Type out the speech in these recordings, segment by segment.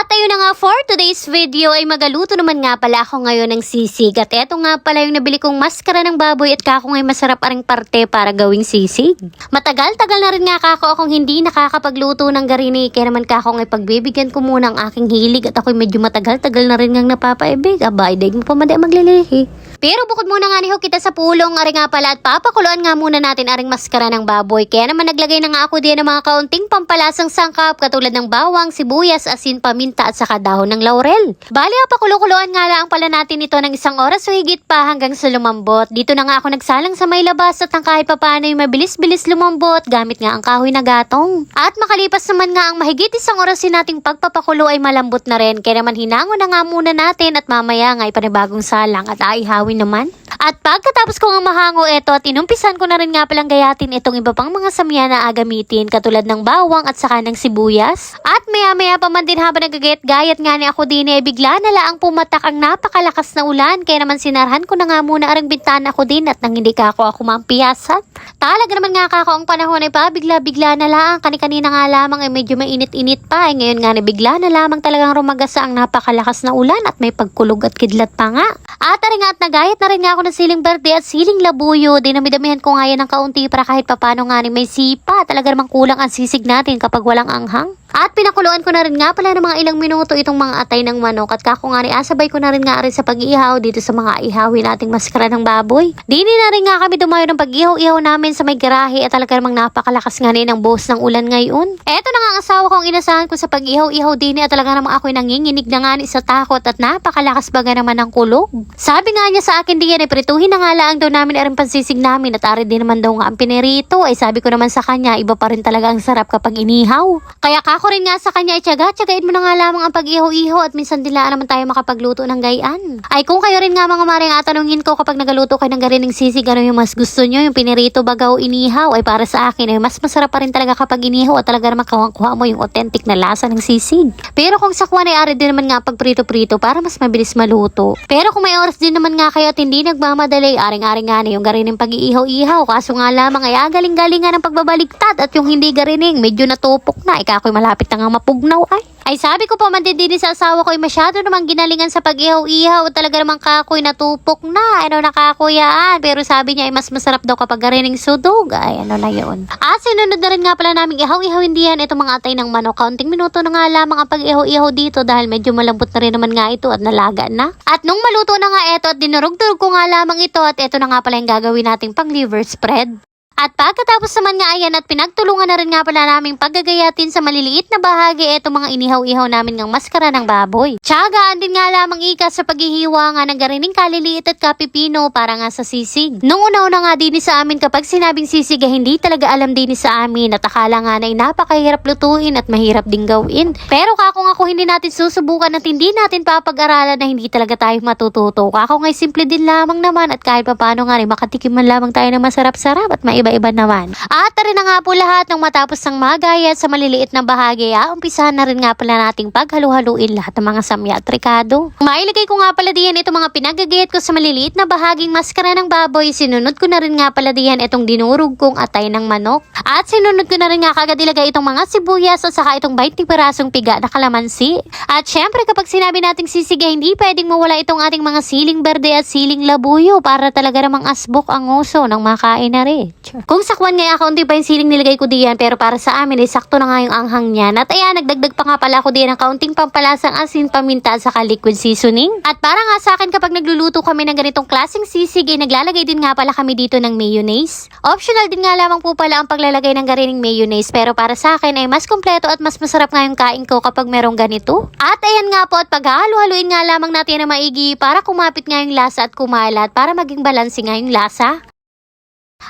At ayun na nga for today's video ay magaluto naman nga pala ako ngayon ng sisig. At eto nga pala yung nabili kong maskara ng baboy at kako ngay masarap aring parte para gawing sisig. Matagal-tagal na rin nga kako akong hindi nakakapagluto ng garini. Kaya naman kako ngay pagbibigyan ko muna ang aking hilig at ako'y medyo matagal-tagal na rin ngang napapaibig. Aba, daig mo pa madi maglilihi. Pero bukod muna nga niho kita sa pulong, ari nga pala at papakuluan nga muna natin aring maskara ng baboy. Kaya naman naglagay na nga ako din ng mga kaunting pampalasang sangkap katulad ng bawang, sibuyas, asin, paminta at saka dahon ng laurel. Bali, pakulukuloan nga lang pala natin ito ng isang oras o higit pa hanggang sa lumambot. Dito na nga ako nagsalang sa may labas at ang kahit papano ay mabilis-bilis lumambot gamit nga ang kahoy na gatong. At makalipas naman nga ang mahigit isang oras din nating pagpapakulo ay malambot na rin. Kaya naman hinango na nga muna natin at mamaya nga ay panibagong salang at aihawin naman. At pagkatapos ko nga mahango ito at inumpisan ko na rin nga palang gayatin itong iba pang mga samya na agamitin katulad ng bawang at saka ng sibuyas. At maya maya pa man din habang nagagayat-gayat nga ni ako din ay bigla na laang pumatak ang napakalakas na ulan kaya naman sinarhan ko na nga muna arang bintana ko din at nang hindi ka ako ako mampiyasat. Talaga naman nga kako ang panahon ay pa bigla-bigla na lang kani-kanina nga lamang ay medyo mainit-init pa ay ngayon nga na bigla na lamang talagang rumagasa ang napakalakas na ulan at may pagkulog at kidlat pa nga. At ari nga at nagayat na rin nga ako ng siling berde at siling labuyo. Dinamidamihan ko nga yan ng kaunti para kahit papano nga ni may sipa. Talaga namang kulang ang sisig natin kapag walang anghang. At pinakuluan ko na rin nga pala ng mga ilang minuto itong mga atay ng manok at kako nga ni asabay ko na rin nga rin sa pag-ihaw dito sa mga ihawin nating maskara ng baboy. Dini na rin nga kami dumayo ng pag-ihaw-ihaw namin sa may garahe at talaga namang napakalakas nga ang buhos ng ulan ngayon. Eto na nga ang asawa kong inasahan ko sa pag-ihaw-ihaw dini at talaga namang ako'y nanginginig na nga sa takot at napakalakas baga naman ng kulog. Sabi nga niya sa akin diyan ay prituhin na nga lang daw namin aring pansisig namin at ari din naman daw nga ang pinirito ay sabi ko naman sa kanya iba pa rin talaga ang sarap kapag inihaw. Kaya kako rin nga sa kanya ay tiyaga-tiyagain mo na nga lamang ang pag-ihaw-ihaw at minsan dilaan naman tayo makapagluto ng gayaan. Ay kung kayo rin nga mga maring atanungin ko kapag nagaluto kayo ng garining sisig ano yung mas gusto nyo yung pinirito bagaw inihaw ay para sa akin ay mas masarap pa rin talaga kapag inihaw at talaga naman kawang-kuha mo yung authentic na lasa ng sisig. Pero kung sa kuwan ay ari din naman nga pag prito-prito para mas mabilis maluto. Pero kung may oras din naman nga kayo at hindi nagmamadali, aring-aring nga na yung garining pag-iihaw-ihaw. Kaso nga lamang ay agaling-galing nga ng pagbabaligtad at yung hindi garining medyo natupok na. Ikakoy malapit na nga mapugnaw ay. Ay sabi ko pa man din din sa asawa ko ay masyado namang ginalingan sa pag-ihaw-ihaw talaga namang kakoy natupok na. Ano na kakuyaan. Pero sabi niya ay mas masarap daw kapag garining sudog. Ay ano na yun. At sinunod na rin nga pala namin ihaw-ihaw hindi yan itong mga atay ng manok. Kaunting minuto na nga lamang ang pag-ihaw-ihaw dito dahil medyo malambot na rin naman nga ito at nalaga na. At nung maluto na nga ito at dinurog-durog ko nga lamang ito at ito na nga pala yung gagawin nating pang liver spread. At pagkatapos naman nga ayan at pinagtulungan na rin nga pala naming paggagayatin sa maliliit na bahagi itong mga inihaw-ihaw namin ng maskara ng baboy. Tsagaan din nga lamang ika sa paghihiwa nga ng garining kaliliit at kapipino para nga sa sisig. Nung una-una nga din sa amin kapag sinabing sisig ay hindi talaga alam din sa amin at akala nga na napakahirap lutuin at mahirap ding gawin. Pero kako nga kung hindi natin susubukan at hindi natin papag-aralan na hindi talaga tayo matututo. Kako nga simple din lamang naman at kahit papano nga rin makatikim man lamang tayo ng masarap-sarap at maiba iba naman. At rin na nga po lahat ng matapos ng magayat sa maliliit na bahagi, ah, umpisahan na rin nga pala nating paghalu-haluin lahat ng mga samya at rikado. Mailagay ko nga pala diyan itong mga pinagagayat ko sa maliliit na bahaging maskara ng baboy. Sinunod ko na rin nga pala diyan itong dinurog kong atay ng manok. At sinunod ko na rin nga kagad ilagay itong mga sibuyas at saka itong 20 pirasong piga na kalamansi. At syempre kapag sinabi nating sisig ay hindi pwedeng mawala itong ating mga siling berde at siling labuyo para talaga namang asbok ang uso ng makain na rin. Kung sakwan nga ako, hindi pa yung siling nilagay ko diyan, pero para sa amin, ay sakto na nga yung anghang niyan. At ayan, nagdagdag pa nga pala ako diyan ng kaunting pampalasang asin, paminta saka liquid seasoning. At para nga sa akin, kapag nagluluto kami ng ganitong klaseng sisig, ay naglalagay din nga pala kami dito ng mayonnaise. Optional din nga lamang po pala ang paglalagay ng garining mayonnaise, pero para sa akin ay mas kompleto at mas masarap nga yung kain ko kapag merong ganito. At ayan nga po, at paghahalo-haluin nga lamang natin na maigi para kumapit nga yung lasa at kumalat, para maging balanse nga yung lasa.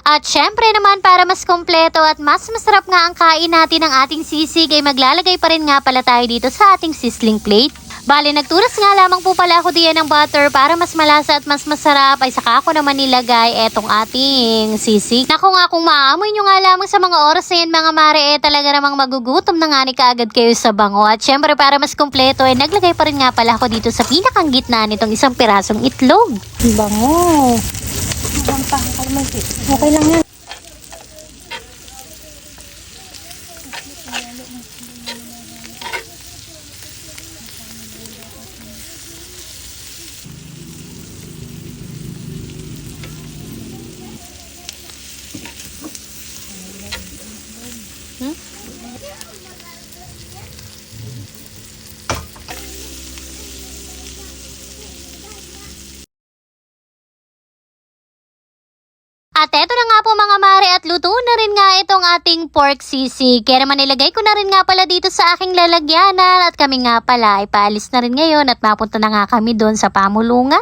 At syempre naman para mas kompleto at mas masarap nga ang kain natin ng ating sisig ay maglalagay pa rin nga pala tayo dito sa ating sizzling plate. Bale, nagturas nga lamang po pala ako diyan ng butter para mas malasa at mas masarap ay saka ako naman nilagay etong ating sisig. Naku nga kung maamoy nyo nga lamang sa mga oras na yan mga mare eh talaga namang magugutom na nga ni kaagad kayo sa bango. At syempre para mas kompleto ay naglagay pa rin nga pala ako dito sa pinakang gitna nitong isang pirasong itlog. Bango. Okay lang yan. At eto na nga mare at luto na rin nga itong ating pork sisig. Kaya naman nilagay ko na rin nga pala dito sa aking lalagyanan at kami nga pala ay paalis na rin ngayon at mapunta na nga kami doon sa pamulungan.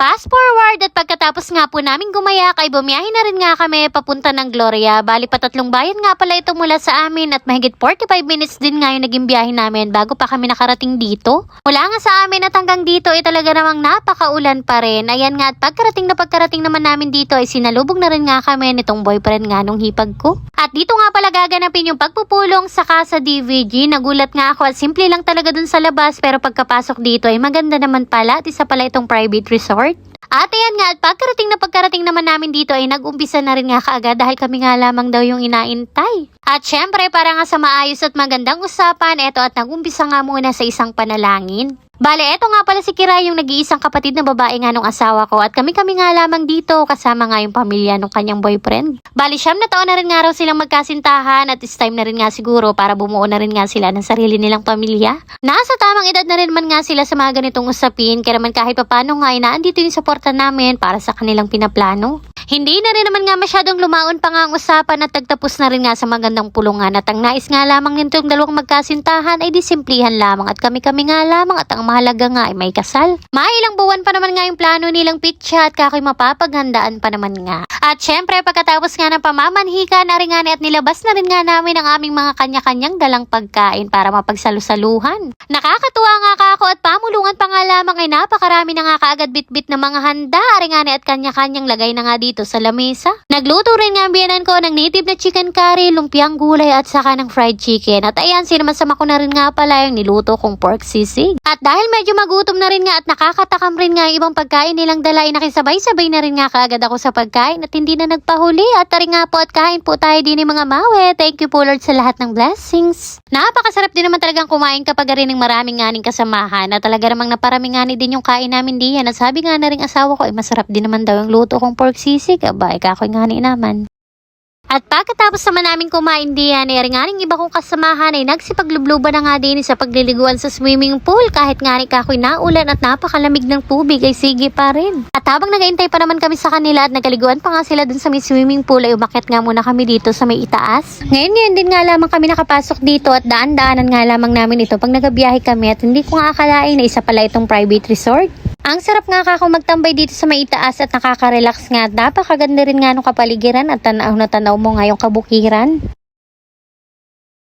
Fast forward at pagkatapos nga po namin gumayak ay bumiyahin na rin nga kami papunta ng Gloria. Bali pa tatlong bayan nga pala ito mula sa amin at mahigit 45 minutes din nga yung naging biyahe namin bago pa kami nakarating dito. Mula nga sa amin at hanggang dito ay talaga namang napakaulan pa rin. Ayan nga at pagkarating na pagkarating naman namin dito ay sinalubog na rin nga kami nitong boyfriend nga nung hipag ko. At dito nga pala gaganapin yung pagpupulong saka sa DVG. Nagulat nga ako at simple lang talaga dun sa labas pero pagkapasok dito ay maganda naman pala at isa pala itong private resort. At ayan nga, at pagkarating na pagkarating naman namin dito ay nag-umpisa na rin nga kaagad dahil kami nga lamang daw yung inaintay. At syempre, para nga sa maayos at magandang usapan, eto at nag-umpisa nga muna sa isang panalangin. Bale, eto nga pala si Kira yung nag-iisang kapatid na babae nga nung asawa ko at kami-kami nga lamang dito kasama nga yung pamilya nung kanyang boyfriend. Bale, siyam na taon na rin nga raw silang magkasintahan at this time na rin nga siguro para bumuo na rin nga sila ng sarili nilang pamilya. Nasa tamang edad na rin man nga sila sa mga ganitong usapin kaya naman kahit papano nga ay naandito yung suporta namin para sa kanilang pinaplano. Hindi na rin naman nga masyadong lumaon pa nga ang usapan at tagtapos na rin nga sa magandang pulungan at ang nais nga lamang nitong dalawang magkasintahan ay disimplihan lamang at kami-kami nga lamang at ang mahalaga nga ay may kasal. Mailang buwan pa naman nga yung plano nilang pitcha at kakoy mapapaghandaan pa naman nga. At syempre pagkatapos nga ng pamamanhika na rin nga ni at nilabas na rin nga namin ang aming mga kanya-kanyang dalang pagkain para mapagsalusaluhan. Nakakatuwa nga ka at pamulungan pa nga lamang ay napakarami na nga kaagad bitbit na mga handa rin nga ni at kanya-kanyang lagay na nga dito sa lamesa. Nagluto rin nga ang biyanan ko ng native na chicken curry, lumpiang gulay at saka ng fried chicken. At ayan, sinamansama ko na rin nga pala yung niluto kong pork sisig. At dahil medyo magutom na rin nga at nakakatakam rin nga ibang pagkain nilang dala, ay nakisabay-sabay na rin nga kaagad ako sa pagkain at hindi na nagpahuli. At tari nga po at kain po tayo din ng mga mawe. Thank you po Lord sa lahat ng blessings. Napakasarap din naman talagang kumain kapag rin ng maraming nganing kasamahan. At talaga namang naparami ngani din yung kain namin diyan. At sabi nga na rin asawa ko ay masarap din naman daw yung luto kong pork sisig. Aba, ikakoy ngani naman. At pagkatapos naman namin kumain diyan, ay nga rin iba kong kasamahan ay nagsipaglubluban na nga din sa pagliliguan sa swimming pool kahit nga rin kakoy naulan at napakalamig ng tubig ay sige pa rin. At habang nagaintay pa naman kami sa kanila at nagaliguan pa nga sila dun sa may swimming pool ay umakyat nga muna kami dito sa may itaas. Ngayon ngayon din nga lamang kami nakapasok dito at daan-daanan nga lamang namin ito pag nagabiyahe kami at hindi ko nga akalain na isa pala itong private resort. Ang sarap nga kako magtambay dito sa may at nakaka-relax nga. Napakaganda rin nga nung kapaligiran at tanaw na tanaw mo nga yung kabukiran.